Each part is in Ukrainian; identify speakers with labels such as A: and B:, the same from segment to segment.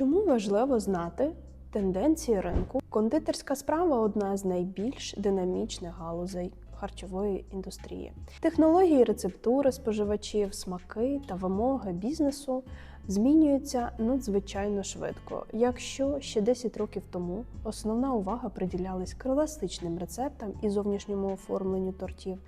A: Чому важливо знати тенденції ринку? Кондитерська справа одна з найбільш динамічних галузей харчової індустрії. Технології рецептури споживачів, смаки та вимоги бізнесу змінюються надзвичайно швидко. Якщо ще 10 років тому основна увага приділялась класичним рецептам і зовнішньому оформленню тортів,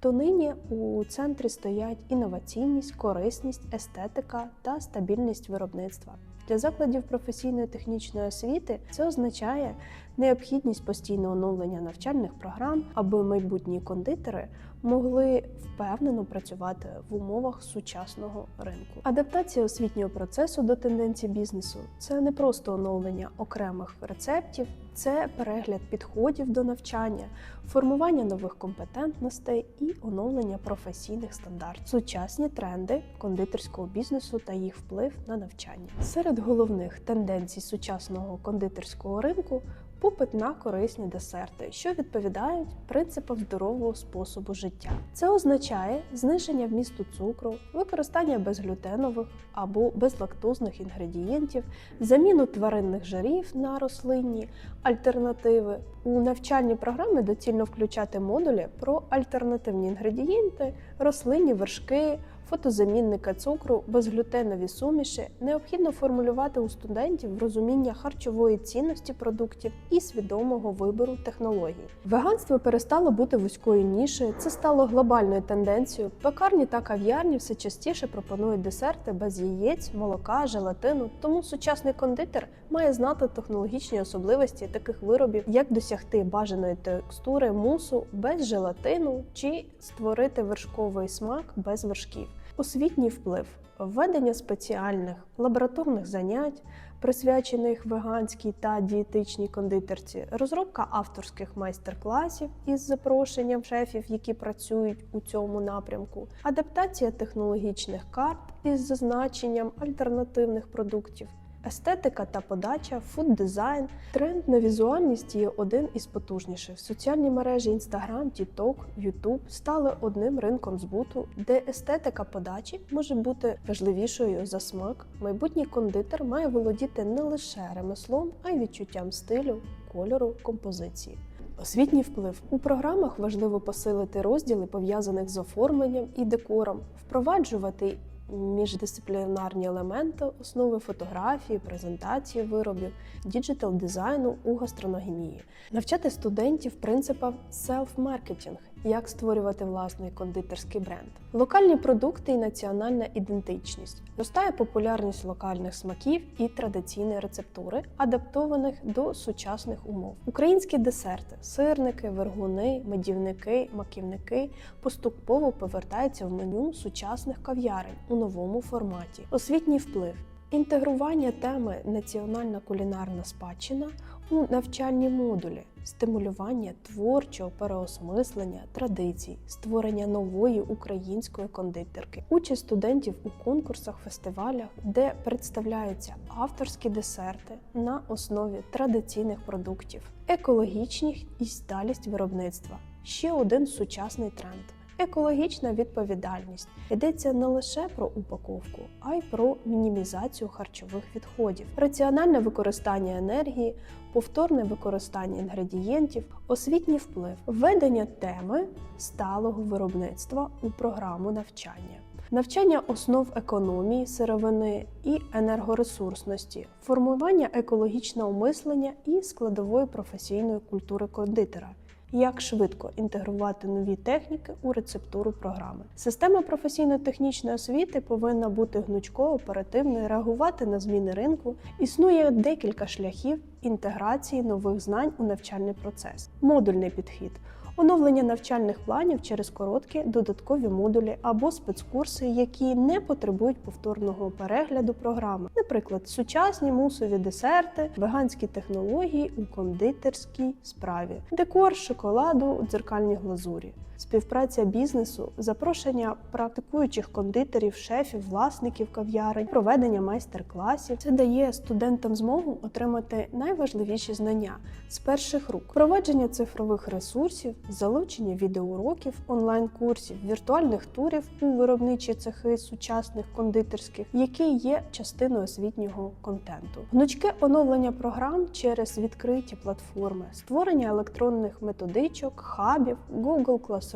A: то нині у центрі стоять інноваційність, корисність, естетика та стабільність виробництва. Для закладів професійної технічної освіти це означає необхідність постійного оновлення навчальних програм, аби майбутні кондитери могли впевнено працювати в умовах сучасного ринку. Адаптація освітнього процесу до тенденцій бізнесу це не просто оновлення окремих рецептів, це перегляд підходів до навчання, формування нових компетентностей і оновлення професійних стандартів, сучасні тренди кондитерського бізнесу та їх вплив на навчання. Серед головних тенденцій сучасного кондитерського ринку попит на корисні десерти, що відповідають принципам здорового способу життя. Це означає зниження вмісту цукру, використання безглютенових або безлактозних інгредієнтів, заміну тваринних жирів на рослинні альтернативи. У навчальні програми доцільно включати модулі про альтернативні інгредієнти, рослинні вершки. Фотозамінника цукру, безглютенові суміші необхідно формулювати у студентів розуміння харчової цінності продуктів і свідомого вибору технологій. Веганство перестало бути вузькою нішею, це стало глобальною тенденцією. Пекарні та кав'ярні все частіше пропонують десерти без яєць, молока, желатину. Тому сучасний кондитер має знати технологічні особливості таких виробів, як досягти бажаної текстури мусу без желатину чи створити вершковий смак без вершків. Освітній вплив, введення спеціальних лабораторних занять, присвячених веганській та дієтичній кондитерці, розробка авторських майстер-класів із запрошенням шефів, які працюють у цьому напрямку, адаптація технологічних карт із зазначенням альтернативних продуктів. Естетика та подача, фуд-дизайн, тренд на візуальність є один із потужніших. Соціальні мережі Instagram, TikTok, YouTube стали одним ринком збуту, де естетика подачі може бути важливішою за смак. Майбутній кондитер має володіти не лише ремеслом, а й відчуттям стилю, кольору, композиції. Освітній вплив у програмах важливо посилити розділи пов'язаних з оформленням і декором, впроваджувати міждисциплінарні елементи, основи фотографії, презентації виробів, діджитал дизайну у гастрономії, навчати студентів принципам селф-маркетинг, як створювати власний кондитерський бренд, локальні продукти і національна ідентичність. Зростає популярність локальних смаків і традиційної рецептури, адаптованих до сучасних умов. Українські десерти, сирники, вергуни, медівники, маківники поступово повертаються в меню сучасних кав'ярень у новому форматі. Освітній вплив. Інтегрування теми національна кулінарна спадщина у навчальні модулі, стимулювання творчого переосмислення традицій, створення нової української кондитерки, участь студентів у конкурсах, фестивалях, де представляються авторські десерти на основі традиційних продуктів, екологічність і сталість виробництва. Ще один сучасний тренд. Екологічна відповідальність. Йдеться не лише про упаковку, а й про мінімізацію харчових відходів, раціональне використання енергії, повторне використання інгредієнтів, освітній вплив, введення теми сталого виробництва у програму навчання. Навчання основ економії, сировини і енергоресурсності, формування екологічного мислення і складової професійної культури кондитера, як швидко інтегрувати нові техніки у рецептуру програми. Система професійно-технічної освіти повинна бути гнучкою, оперативною, реагувати на зміни ринку. Існує декілька шляхів інтеграції нових знань у навчальний процес. Модульний підхід. Оновлення навчальних планів через короткі додаткові модулі або спецкурси, які не потребують повторного перегляду програми, наприклад, сучасні мусові десерти, веганські технології у кондитерській справі, декор шоколаду у дзеркальній глазурі. Співпраця бізнесу, запрошення практикуючих кондитерів, шефів, власників кав'ярень, проведення майстер-класів. Це дає студентам змогу отримати найважливіші знання з перших рук, провадження цифрових ресурсів, залучення відеоуроків, онлайн-курсів, віртуальних турів у виробничі цехи сучасних кондитерських, які є частиною освітнього контенту, гнучке оновлення програм через відкриті платформи, створення електронних методичок, хабів, Google Classroom,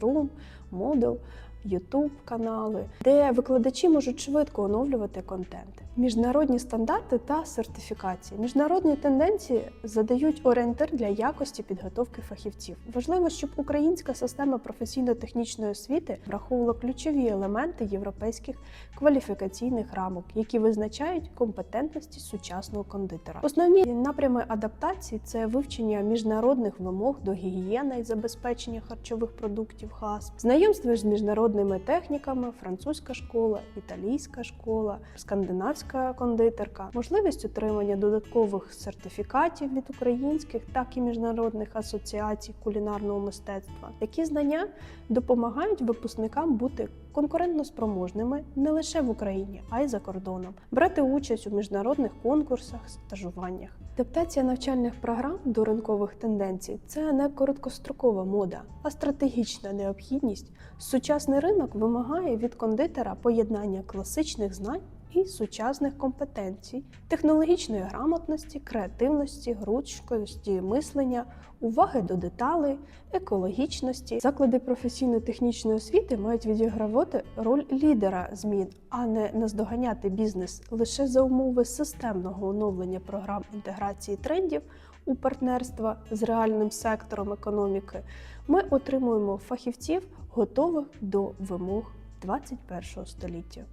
A: Moodle, YouTube канали, де викладачі можуть швидко оновлювати контент. Міжнародні стандарти та сертифікації. Міжнародні тенденції задають орієнтир для якості підготовки фахівців. Важливо, щоб українська система професійно-технічної освіти враховувала ключові елементи європейських кваліфікаційних рамок, які визначають компетентності сучасного кондитера. Основні напрями адаптації це вивчення міжнародних вимог до гігієни і забезпечення харчових продуктів ГАЗ, знайомство з міжнародними техніками, французька школа, італійська школа, скандинавська кондитерка, можливість отримання додаткових сертифікатів від українських, так і міжнародних асоціацій кулінарного мистецтва. Такі знання допомагають випускникам бути конкурентноспроможними не лише в Україні, а й за кордоном, брати участь у міжнародних конкурсах, стажуваннях. Адаптація навчальних програм до ринкових тенденцій це не короткострокова мода, а стратегічна необхідність. Сучасний ринок вимагає від кондитера поєднання класичних знань і сучасних компетенцій, технологічної грамотності, креативності, гручкості мислення, уваги до деталей, екологічності. Заклади професійно-технічної освіти мають відігравати роль лідера змін, а не наздоганяти бізнес лише за умови системного оновлення програм інтеграції трендів у партнерства з реальним сектором економіки. Ми отримуємо фахівців, готових до вимог 21 століття.